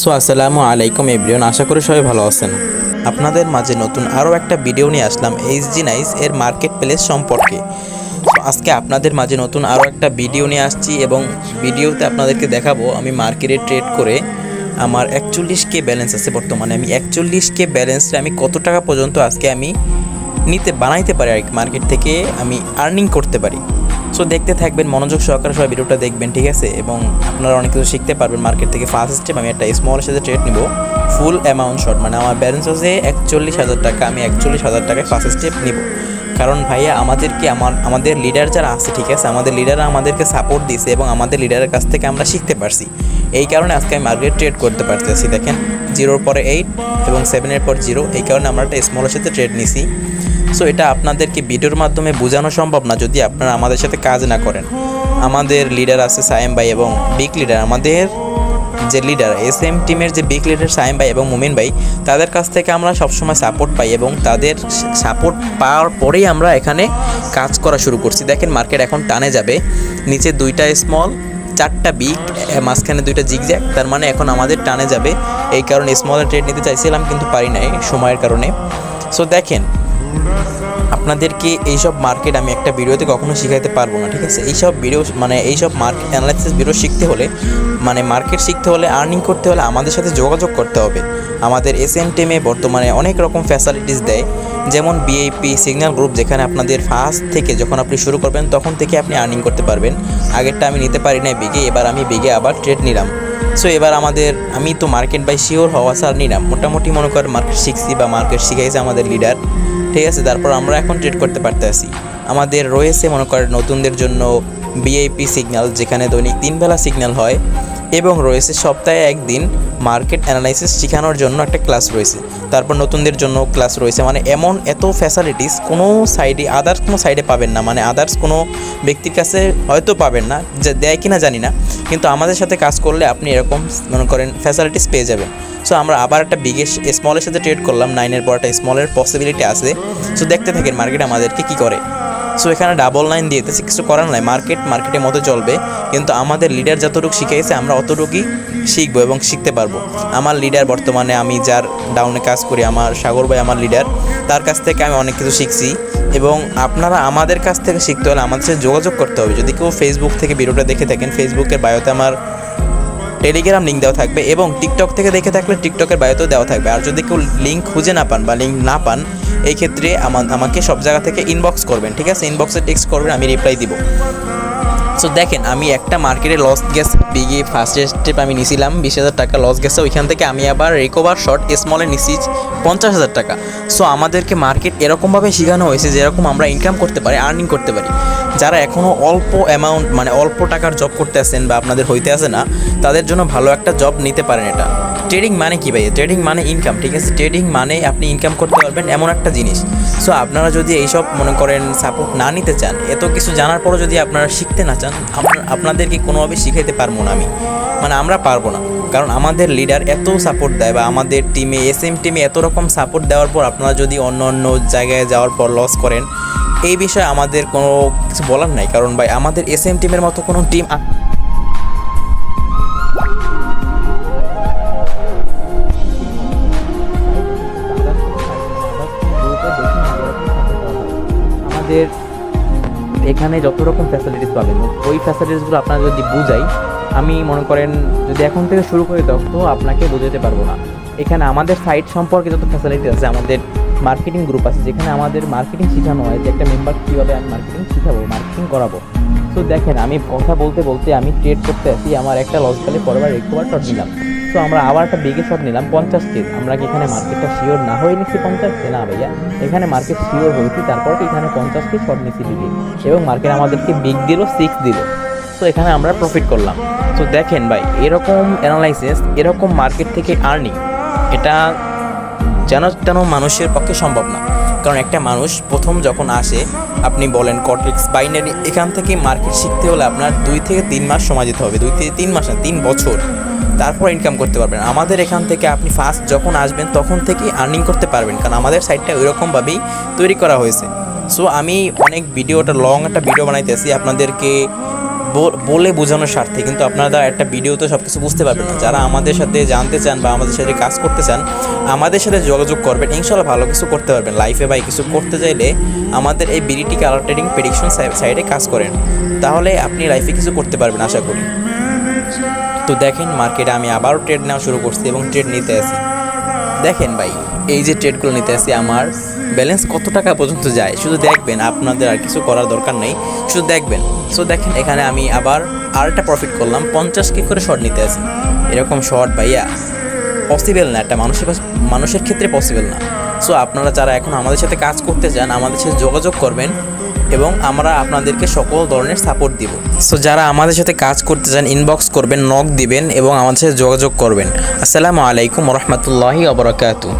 So আসসালামু আলাইকুম everyone আশা করি সবাই ভালো আছেন। আপনাদের মাঝে নতুন আরও একটা ভিডিও নিয়ে আসলাম এইচ জি নাইস এর মার্কেট প্লেস সম্পর্কে। তো আজকে আপনাদের মাঝে নতুন আরও একটা ভিডিও নিয়ে আসছি এবং ভিডিওতে আপনাদেরকে দেখাবো আমি মার্কেটে ট্রেড করে আমার একচল্লিশ কে ব্যালেন্স আছে বর্তমানে। আমি একচল্লিশ কে ব্যালেন্সে আমি কত টাকা পর্যন্ত আজকে আমি নিতে, বানাইতে পারি আর মার্কেট থেকে আমি আর্নিং করতে পারি। সো দেখতে থাকবেন, মনোযোগ সহকারে সবাই ভিডিওটা দেখবেন, ঠিক আছে? এবং আপনারা অনেক কিছু শিখতে পারবেন মার্কেট থেকে। ফার্স্ট স্টেপ আমি একটা স্মল সাথে ট্রেড নিব। ফুল অ্যামাউন্ট শর্ট মানে আমার ব্যালেন্স হচ্ছে একচল্লিশ হাজার টাকা, আমি একচল্লিশ হাজার টাকায় ফার্স্ট স্টেপ নিব। কারণ ভাইয়া, আমাদেরকে আমার, আমাদের লিডার যারা আছে, ঠিক আছে? আমাদের লিডাররা আমাদেরকে সাপোর্ট দিয়েছে এবং আমাদের লিডারের কাছ থেকে আমরা শিখতে পারছি। এই কারণে আজকে আমি মার্কেট ট্রেড করতে পারতেছি, দেখেন? জিরোর পরে এইট এবং সেভেনের পর জিরো এই কারণে আমরা একটা স্মলের সাথে ট্রেড নিছি। সো এটা আপনাদেরকে ভিডিওর মাধ্যমে বোঝানো সম্ভব না যদি আপনারা আমাদের সাথে কাজ না করেন। আমাদের লিডার আছে সায়েম ভাই এবং বিগ লিডার আমাদের যে লিডার এস এম টিমের যে বিগ লিডার সায়েম ভাই এবং মুমিন ভাই, তাদের কাছ থেকে আমরা সবসময় সাপোর্ট পাই এবং তাদের সাপোর্ট পাওয়ার পরেই আমরা এখানে কাজ করা শুরু করছি। দেখেন মার্কেট এখন টানে যাবে, নিচে দুইটা স্মল চারটা বিগ মাঝখানে দুইটা জিগজ্যাগ তার মানে এখন আমাদের টানে যাবে। এই কারণে স্মল ট্রেড নিতে চাইছিলাম কিন্তু পারি নাই সময়ের কারণে। সো দেখেন আপনাদেরকে এইসব মার্কেট আমি একটা ভিডিওতে কখনো শিখাইতে পারব না, ঠিক আছে? এইসব ভিডিও মানে এইসব মার্কেট অ্যানালাইসিস ভিডিও শিখতে হলে মানে মার্কেট শিখতে হলে আর্নিং করতে হলে আমাদের সাথে যোগাযোগ করতে হবে। আমাদের এস এম টেমে বর্তমানে অনেক রকম ফ্যাসিলিটিস দেয়, যেমন বিএপি সিগন্যাল গ্রুপ যেখানে আপনাদের ফার্স্ট থেকে যখন আপনি শুরু করবেন, তখন থেকে আপনি আর্নিং করতে পারবেন। আগেরটা আমি নিতে পারি না বিগে, এবার আমি বিগে আবার ট্রেড নিলাম। সো এবার আমাদের, আমি তো মার্কেট বাই শিওর হওয়া স্যার নিলাম। মোটামুটি মনে করেন মার্কেট শিখছি বা মার্কেট শিখাইছে আমাদের লিডার ঠিক আছে তারপর আমরা এখন ট্রেড করতে পারতেছি আমাদের রয়েছে, মনে করেন নতুনদের জন্য বিআইপি সিগন্যাল যেখানে দৈনিক তিন বেলা সিগন্যাল হয় এবং রয়েছে সপ্তাহে একদিন মার্কেট অ্যানালাইসিস শেখানোর জন্য একটা ক্লাস রয়েছে। তারপর নতুনদের জন্য ক্লাস রয়েছে মানে এমন এত ফ্যাসিলিটিস কোনো সাইডে আদার্স কোনো সাইডে পাবেন না মানে আদার্স কোনো ব্যক্তির কাছে হয়তো পাবেন না, যে দেয় কিনা জানি না। কিন্তু আমাদের সাথে কাজ করলে আপনি এরকম, মনে করেন ফ্যাসিলিটিস পেয়ে যাবেন। সো আমরা আবার একটা বিগেস্ট স্মলের সাথে ট্রেড করলাম নাইনের পর একটা স্মলের পসিবিলিটি আছে। সো দেখতে থাকেন মার্কেট আমাদেরকে কী করে। সো এখানে ডাবল লাইন দিয়েতেছে, কিছু করার নাই মার্কেট মার্কেটের মতো চলবে, কিন্তু আমাদের লিডার যতটুকু শিখাইছে, আমরা অতটুকুই শিখব এবং শিখতে পারব। আমার লিডার বর্তমানে আমি যার ডাউনে কাজ করি, আমার সাগর ভাই আমার লিডার তার কাছ থেকে আমি অনেক কিছু শিখছি এবং আপনারা আমাদের কাছ থেকে শিখতে হলে আমাদের সাথে যোগাযোগ করতে হবে। যদি কেউ ফেসবুক থেকে ভিডিওটা দেখে থাকেন ফেসবুকের বায়োতে আমার টেলিগ্রাম লিঙ্ক দেওয়া থাকবে এবং টিকটক থেকে দেখে থাকলে টিকটকের বায়োতেও দেওয়া থাকবে। আর যদি কেউ লিঙ্ক খুঁজে না পান বা লিঙ্ক না পান এই ক্ষেত্রে আমাকে সব জায়গা থেকে ইনবক্স করবেন, ঠিক আছে? ইনবক্সে টেক্সট করবেন, আমি রিপ্লাই দিব। সো দেখেন, আমি একটা মার্কেটে লস গেছে বিগে ফার্স্ট স্টেপ আমি নিছিলাম, বিশ হাজার টাকা লস গেছে ওইখান থেকে আমি আবার রিকভার শর্ট স্মলে নিছি পঞ্চাশ হাজার টাকা। সো আমাদেরকে মার্কেট এরকমভাবে শেখানো হয়েছে যেরকম আমরা ইনকাম করতে পারি আর্নিং করতে পারি। যারা এখনও অল্প অ্যামাউন্ট মানে অল্প টাকার জব করতে আসেন বা আপনাদের হইতে আসে না, তাদের জন্য ভালো একটা জব নিতে পারেন এটা। ট্রেডিং মানে কি ভাই? ট্রেডিং মানে ইনকাম ঠিক আছে? ট্রেডিং মানে আপনি ইনকাম করতে পারবেন এমন একটা জিনিস। সো আপনারা যদি এইসব, মনে করেন সাপোর্ট না নিতে চান, এত কিছু জানার পরও যদি আপনারা শিখতে না চান আপনাদেরকে কোনোভাবে শিখাইতে পারব না আমি। মানে আমরা পারব না। কারণ আমাদের লিডার এত সাপোর্ট দেয় বা আমাদের টিমে এস এম টিমে এত রকম সাপোর্ট দেওয়ার পর আপনারা যদি অন্য অন্য জায়গায় যাওয়ার পর লস করেন, এই বিষয়ে আমাদের কোনো কিছু বলার নাই। কারণ ভাই, আমাদের এস এম টিমের মতো কোনো টিম আমাদের এখানে যত রকম ফ্যাসিলিটিস পাবেন, ওই ফ্যাসিলিটিসগুলো আপনারা যদি বুঝাই, আমি মনে করেন যদি এখন থেকে শুরু করে তো আপনাকে বোঝাতে পারব না। এখানে আমাদের সাইট সম্পর্কে যত ফ্যাসিলিটি আছে, আমাদের মার্কেটিং গ্রুপ আছে, যেখানে আমাদের মার্কেটিং শেখানো হয় যে একটা মেম্বার কীভাবে আমি মার্কেটিং শিখাবো মার্কেটিং করাবো। তো দেখেন, আমি কথা বলতে বলতে আমি ট্রেড করতে আসি, আমার একটা লস গেলে পরের রিকভার শট নিলাম তো আমরা আবার একটা বিগে শট নিলাম, পঞ্চাশ কে আমরা কি এখানে মার্কেটটা শিওর না হয়ে নিচ্ছি পঞ্চাশ? কে না ভাইয়া, এখানে মার্কেট শিওর হয়েছি, তারপর এখানে পঞ্চাশ কে শট নিচ্ছি বিগে এবং মার্কেট আমাদেরকে বিগ দিল সিক্স দিল। তো এখানে আমরা প্রফিট করলাম। তো দেখেন ভাই, এরকম অ্যানালাইসিস এরকম মার্কেট থেকে আর্নিং এটা যেন তেন মানুষের পক্ষে সম্ভব না। কারণ একটা মানুষ প্রথম যখন আসে, আপনি বলেন কট্রিক্স বাইনারি এখান থেকে মার্কেট শিখতে হলে আপনার দুই থেকে তিন মাস সময় দিতে হবে। দুই থেকে তিন মাস না, তিন বছর। তারপর ইনকাম করতে পারবেন। আমাদের এখান থেকে আপনি ফার্স্ট যখন আসবেন, তখন থেকেই আর্নিং করতে পারবেন। কারণ আমাদের সাইটটা ওইরকমভাবেই তৈরি করা হয়েছে। সো আমি অনেক ভিডিওটা লং একটা ভিডিও বানাইতেছি। আপনাদেরকে বল- বোঝানোর স্বার্থে, কিন্তু আপনারা একটা ভিডিওতে সব কিছু বুঝতে পারবেন না। যারা আমাদের সাথে জানতে চান বা আমাদের সাথে কাজ করতে চান, আমাদের সাথে যোগাযোগ করবেন। ইনশাল্লাহ ভালো কিছু করতে পারবেন। লাইফে বা কিছু করতে চাইলে আমাদের এই বিডিটি কালার ট্রেডিং প্রেডিকশন সাইডে কাজ করেন। তাহলে আপনি লাইফে কিছু করতে পারবেন, আশা করি। তো দেখেন মার্কেটে আমি আবারও ট্রেড নেওয়া শুরু করছি এবং ট্রেড নিতে আসি দেখেন ভাই, এই যে ট্রেডগুলো নিতে আসি, আমার ব্যালেন্স কত টাকা পর্যন্ত যায়? শুধু দেখবেন, আপনাদের আর কিছু করার দরকার নেই। শুধু দেখবেন। সো দেখেন, এখানে আমি আবার আর একটা প্রফিট করলাম, পঞ্চাশ কি করে শর্ট নিতে আসি? এরকম শর্ট ভাইয়া। পসিবল না, একটা মানুষের মানুষের ক্ষেত্রে পসিবল না। সো আপনারা যারা এখন আমাদের সাথে কাজ করতে চান, আমাদের সাথে যোগাযোগ করবেন। এবং আমরা আপনাদেরকে সকল ধরনের সাপোর্ট দিব। সো যারা আমাদের সাথে কাজ করতে চান ইনবক্স করবেন নক দিবেন এবং আমাদের সাথে যোগাযোগ করবেন। আসসালামু আলাইকুম রহমতুল্লাহি আবরাকাতু